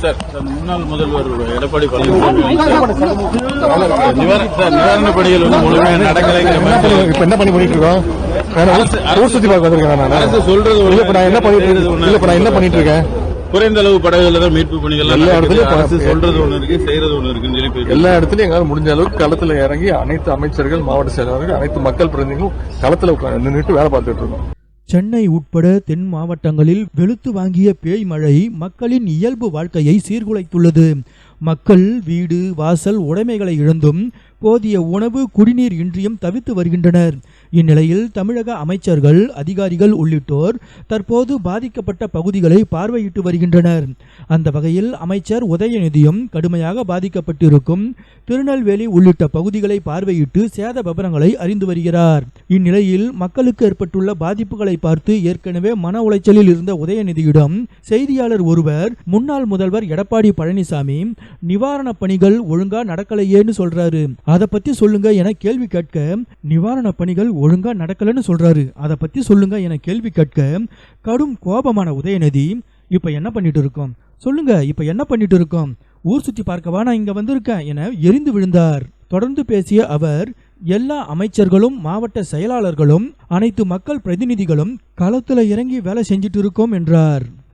Sir முன்னாள் முதல்வர் எடப்பாடி பழனிசாமி நிவாரண சார், நிவாரண பணிகள் வந்து முழுமையாக நடக்கலைங்கிற மாதிரி இப்ப என்ன பண்ணி பண்ணிட்டு இருக்கோம்? நான் அரசு- ஊர் சுத்தி பார்க்க வந்திருக்கேன் நான். அரசு சொல்றது ஒண்ணு, இல்ல இப்ப நான் என்ன பண்ணிட்டு இருக்கேன் ஒண்ணு. இல்ல இப்ப நான் என்ன பண்ணிட்டு இருக்கேன்? குறைந்த அளவு படகுல தான் மீட்பு பணிகள் எல்லா இடத்துலயும் சொல்றது ஒண்ணு இருக்கு செய்யறது ஒண்ணு இருக்குன்னு சொல்லி எல்லா இடத்துலயும் எங்களால முடிஞ்ச அளவுக்கு களத்துல இறங்கி அனைத்து அமைச்சர்கள் மாவட்ட செயலாளர்கள் அனைத்து மக்கள் பிரதிநிதிகளும் களத்துல நின்னுட்டு வேலை பார்த்துட்டு இருக்கோம். சென்னை உட்பட தென் மாவட்டங்களில் வெளுத்து வாங்கிய பேய் மழை மக்களின் இயல்பு வாழ்க்கையை சீர்குலைத்துள்ளது. மக்கள் வீடு வாசல் உடைமைகளை இழந்தும் போதிய உணவு குடிநீர் இன்றியும் தவித்து வருகின்றனர். இந்நிலையில் தமிழக அமைச்சர்கள் அதிகாரிகள் உள்ளிட்டோர் தற்போது பாதிக்கப்பட்ட பகுதிகளை பார்வையிட்டு வருகின்றனர். அந்த வகையில் அமைச்சர் உதயநிதியும் கடுமையாக பாதிக்கப்பட்டிருக்கும் திருநெல்வேலி உள்ளிட்ட பகுதிகளை பார்வையிட்டு சேத விவரங்களை அறிந்து வருகிறார். இந்நிலையில் மக்களுக்கு ஏற்பட்டுள்ள பாதிப்புகளை பார்த்து ஏற்கனவே மன உளைச்சலில் இருந்த உதயநிதியிடம் செய்தியாளர் ஒருவர் முன்னாள் முதல்வர் எடப்பாடி பழனிசாமி நிவாரண பணிகள் ஒழுங்கா நடக்கலையேன்னு சொல்றாரு. அதை பத்தி சொல்லுங்க என கேள்வி கேட்க நிவாரண பணிகள் ஒழுங்கா நடக்கலன்னு சொல்றாரு. அதை பத்தி சொல்லுங்க என கேள்வி கேட்க கடும் கோபமான உதயநிதி இப்ப என்ன பண்ணிட்டு இருக்கோம்? சொல்லுங்க இப்ப என்ன பண்ணிட்டு இருக்கோம்? ஊர் சுத்தி பார்க்கவா நான் இங்க வந்திருக்கேன் என எரிந்து விழுந்தார். தொடர்ந்து பேசிய அவர் எல்லா அமைச்சர்களும் மாவட்ட செயலாளர்களும் அனைத்து மக்கள் பிரதிநிதிகளும் களத்துல இறங்கி வேலை செஞ்சிட்டு இருக்கோம் என்றார்.